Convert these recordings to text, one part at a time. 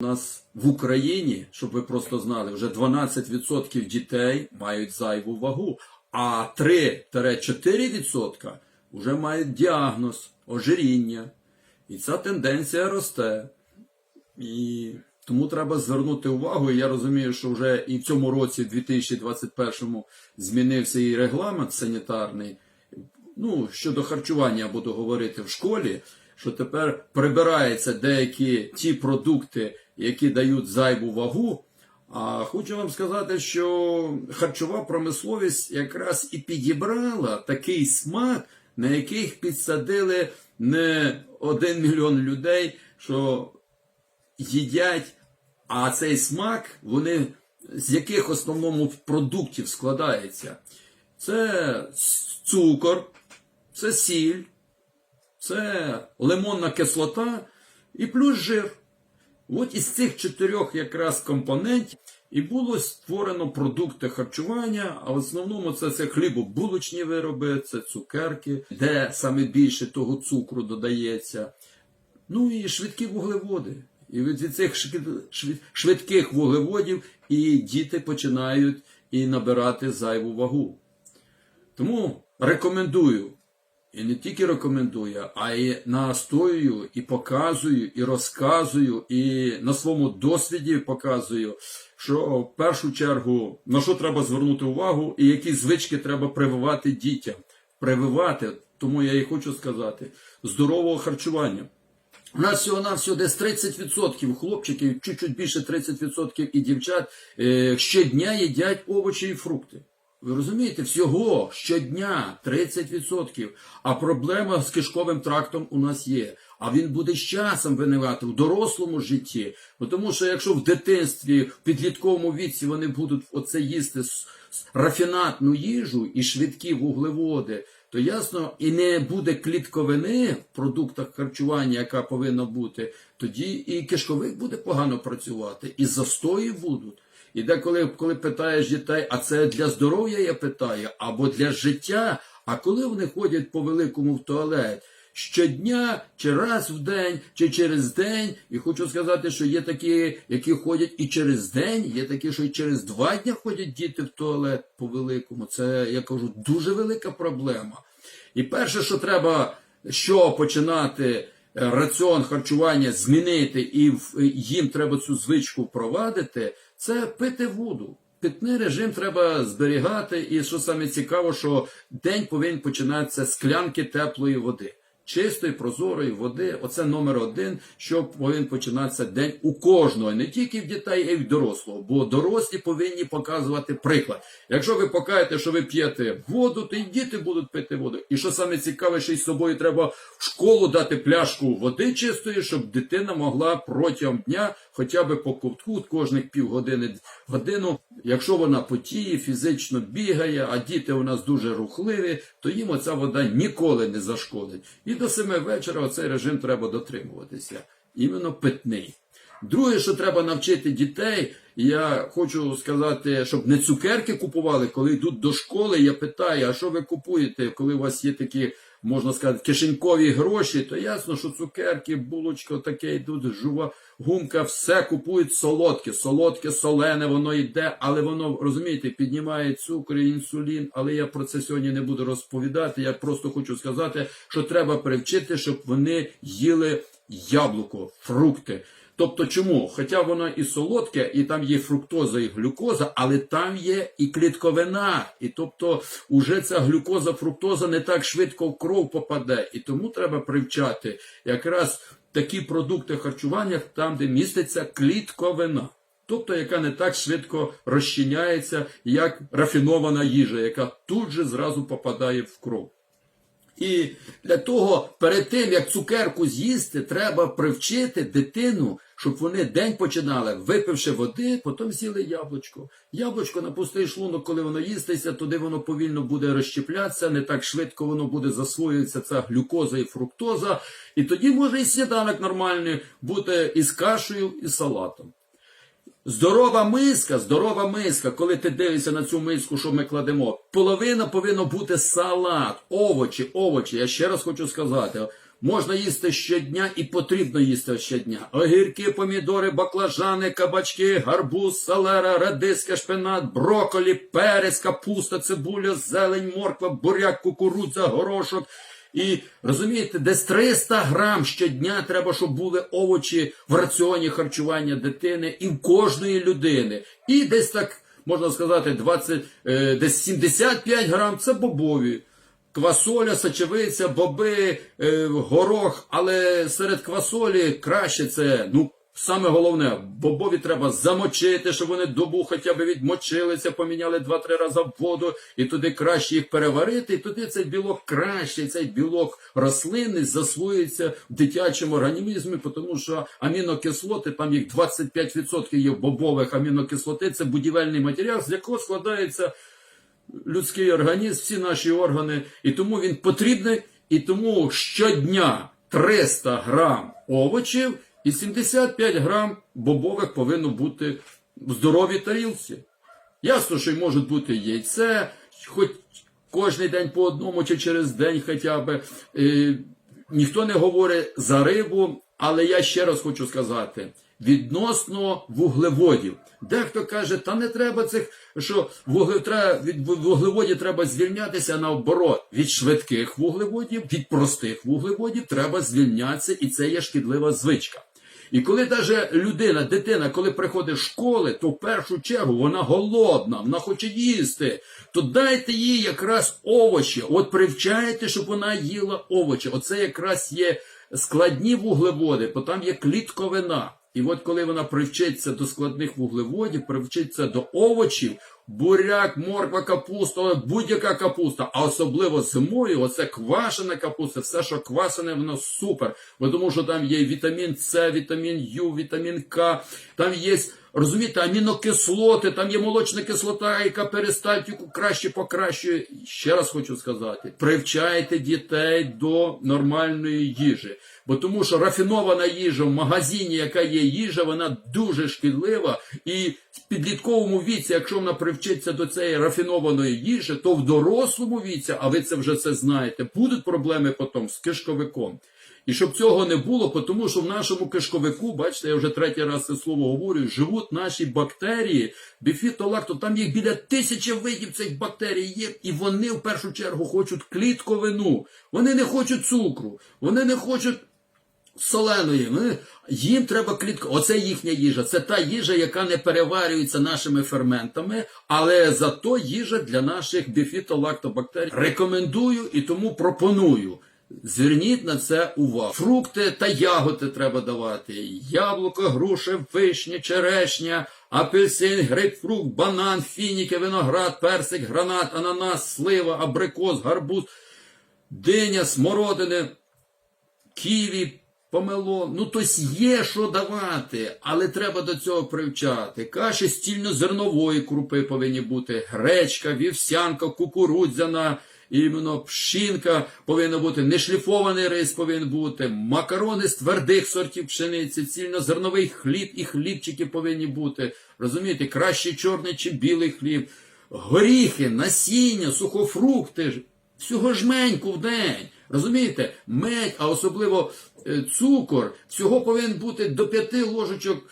У нас в Україні, щоб ви просто знали, вже 12% дітей мають зайву вагу, а 3-4% вже мають діагноз ожиріння. І ця тенденція росте. І тому треба звернути увагу. І я розумію, що вже і в цьому році, в 2021, змінився і регламент санітарний. Ну, щодо харчування буду говорити в школі, що тепер прибираються деякі ті продукти, які дають зайву вагу. А хочу вам сказати, що харчова промисловість якраз і підібрала такий смак, на яких підсадили не один мільйон людей, що їдять, а цей смак, вони з яких основному продуктів складається? Це цукор, це сіль, це лимонна кислота і плюс жир. От із цих чотирьох якраз компонентів і було створено продукти харчування, а в основному це, це хлібобулочні вироби, це цукерки, де саме більше того цукру додається. Ну і швидкі вуглеводи. І від цих швид- швид- швидких вуглеводів і діти починають і набирати зайву вагу. Тому рекомендую, і не тільки рекомендую, а й настоюю, і показую, і розказую, і на своєму досвіді показую, що в першу чергу на що треба звернути увагу, і які звички треба прививати дітям. Прививати, тому я і хочу сказати, здорового харчування. У нас всього на всього десь 30% хлопчиків, чуть-чуть більше 30% і дівчат е, щодня їдять овочі і фрукти. Ви розумієте, всього щодня 30%. А проблема з кишковим трактом у нас є. А він буде з часом виникати в дорослому житті. Тому що якщо в дитинстві, в підлітковому віці вони будуть оце їсти рафінатну їжу і швидкі вуглеводи, то ясно, і не буде клітковини в продуктах харчування, яка повинна бути, тоді і кишковик буде погано працювати, і застої будуть. І деколи, коли питаєш дітей, а це для здоров'я я питаю, або для життя, а коли вони ходять по великому в туалет, щодня, чи раз в день, чи через день. І хочу сказати, що є такі, які ходять і через день, є такі, що і через два дні ходять діти в туалет по великому. Це, я кажу, дуже велика проблема. І перше, що треба, що починати е, раціон харчування змінити, і їм треба цю звичку впровадити, це пити воду. Питний режим треба зберігати, і що саме цікаво, що день повинен починатися з склянки теплої води. Чистої, прозорої води, оце номер один, що повинен починатися день у кожного, не тільки в дітей, а й в дорослого. Бо дорослі повинні показувати приклад. Якщо ви покажете, що ви п'єте воду, то й діти будуть пити воду. І що саме цікаве, що із собою треба в школу дати пляшку води чистої, щоб дитина могла протягом дня хоча б по ковтку кожних півгодини годину. Якщо вона потіє, фізично бігає, а діти у нас дуже рухливі, то їм оця вода ніколи не зашкодить. І до семи вечора оцей режим треба дотримуватися. Іменно питний. Друге, що треба навчити дітей, я хочу сказати, щоб не цукерки купували, коли йдуть до школи. Я питаю, а що ви купуєте, коли у вас є такі, можна сказати, кишенькові гроші, то ясно, що цукерки, булочка, таке йдуть, жува, гумка, все купують солодке, солодке, солене, воно йде, але воно, розумієте, піднімає цукор, і інсулін. Але я про це сьогодні не буду розповідати. Я просто хочу сказати, що треба привчити, щоб вони їли яблуко, фрукти. Тобто чому? Хоча воно і солодке, і там є фруктоза і глюкоза, але там є і клітковина. І тобто уже ця глюкоза, фруктоза не так швидко в кров попаде. І тому треба привчати якраз такі продукти харчування, там, де міститься клітковина. Тобто, яка не так швидко розчиняється, як рафінована їжа, яка тут же зразу попадає в кров. І для того, перед тим як цукерку з'їсти, треба привчити дитину, щоб вони день починали, випивши води, потім з'їли яблучко. Яблучко на пустий шлунок, коли воно їстися, туди воно повільно буде розщеплятися, не так швидко воно буде засвоюватися ця глюкоза і фруктоза. І тоді може і сніданок нормальний бути із кашею, і салатом. Здорова миска, здорова миска, коли ти дивишся на цю миску, що ми кладемо, половина повинна бути салат, овочі, овочі. Я ще раз хочу сказати, можна їсти щодня і потрібно їсти щодня. Огірки, помідори, баклажани, кабачки, гарбуз, салера, редиска, шпинат, броколі, перець, капуста, цибуля, зелень, морква, буряк, кукурудза, горошок. І розумієте, десь 300 грам щодня треба, щоб були овочі в раціоні харчування дитини і в кожної людини. І десь так можна сказати, 20, е, десь 75 грам це бобові. Квасоля, сочевиця, боби, е, горох, але серед квасолі краще це, ну, саме головне, бобові треба замочити, щоб вони добу хоча б відмочилися, поміняли 2-3 рази воду, і туди краще їх переварити, і туди цей білок краще, цей білок рослинний засвоюється в дитячому організмі, тому що амінокислоти, там їх 25% є бобових амінокислоти, це будівельний матеріал, з якого складається людський організм, всі наші органи, і тому він потрібний, і тому щодня 300 грам овочів і 75 грам бобових повинно бути в здоровій тарілці. Ясно, що й можуть бути яйце, хоч кожен день по одному чи через день хоча б. Е, ніхто не говорить за рибу, але я ще раз хочу сказати. Відносно вуглеводів. Дехто каже, та не треба цих, що від вуглеводів треба звільнятися наоборот. Від швидких вуглеводів, від простих вуглеводів треба звільнятися, і це є шкідлива звичка. І коли навіть людина, дитина, коли приходить з школи, то в першу чергу вона голодна, вона хоче їсти, то дайте їй якраз овочі. От привчайте, щоб вона їла овочі. Оце якраз є складні вуглеводи, бо там є клітковина. І от коли вона привчиться до складних вуглеводів, привчиться до овочів, буряк, морква, капуста, будь-яка капуста, а особливо зимою, оце квашена капуста, все, що квашене, воно супер. Бо тому що там є вітамін С, вітамін Ю, вітамін К, там є, розумієте, амінокислоти, там є молочна кислота, яка перистальтику краще покращує. Ще раз хочу сказати: привчайте дітей до нормальної їжі. Бо тому що рафінована їжа в магазині, яка є їжа, вона дуже шкідлива. І в підлітковому віці, якщо вона привчиться до цієї рафінованої їжі, то в дорослому віці, а ви це вже це знаєте, будуть проблеми потім з кишковиком. І щоб цього не було, тому що в нашому кишковику, бачите, я вже третій раз це слово говорю, живуть наші бактерії, біфітолакто, там їх біля тисячі видів цих бактерій є, і вони в першу чергу хочуть клітковину. Вони не хочуть цукру, вони не хочуть соленої. Вони, їм треба клітка. Оце їхня їжа. Це та їжа, яка не переварюється нашими ферментами, але зато їжа для наших біфітолактобактерій. Рекомендую і тому пропоную. Зверніть на це увагу. Фрукти та ягоди треба давати. Яблуко, груша, вишня, черешня, апельсин, грейпфрукт, банан, фініки, виноград, персик, гранат, ананас, слива, абрикос, гарбуз, диня, смородини, ківі, помело. Ну, тобто є що давати, але треба до цього привчати. Каші стільнозернової крупи повинні бути, гречка, вівсянка, кукурудзяна, іменно пшінка повинна бути, нешліфований рис повинен бути, макарони з твердих сортів пшениці, цільнозерновий хліб і хлібчики повинні бути. Розумієте, краще чорний чи білий хліб, горіхи, насіння, сухофрукти, всього жменьку в день. Розумієте, медь, а особливо е, цукор, всього повинен бути до п'яти ложечок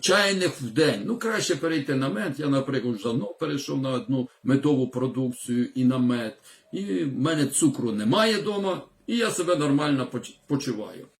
чайних в день. Ну, краще перейти на мед. Я, наприклад, вже давно перейшов на одну медову продукцію і на мед. І в мене цукру немає вдома, і я себе нормально почуваю.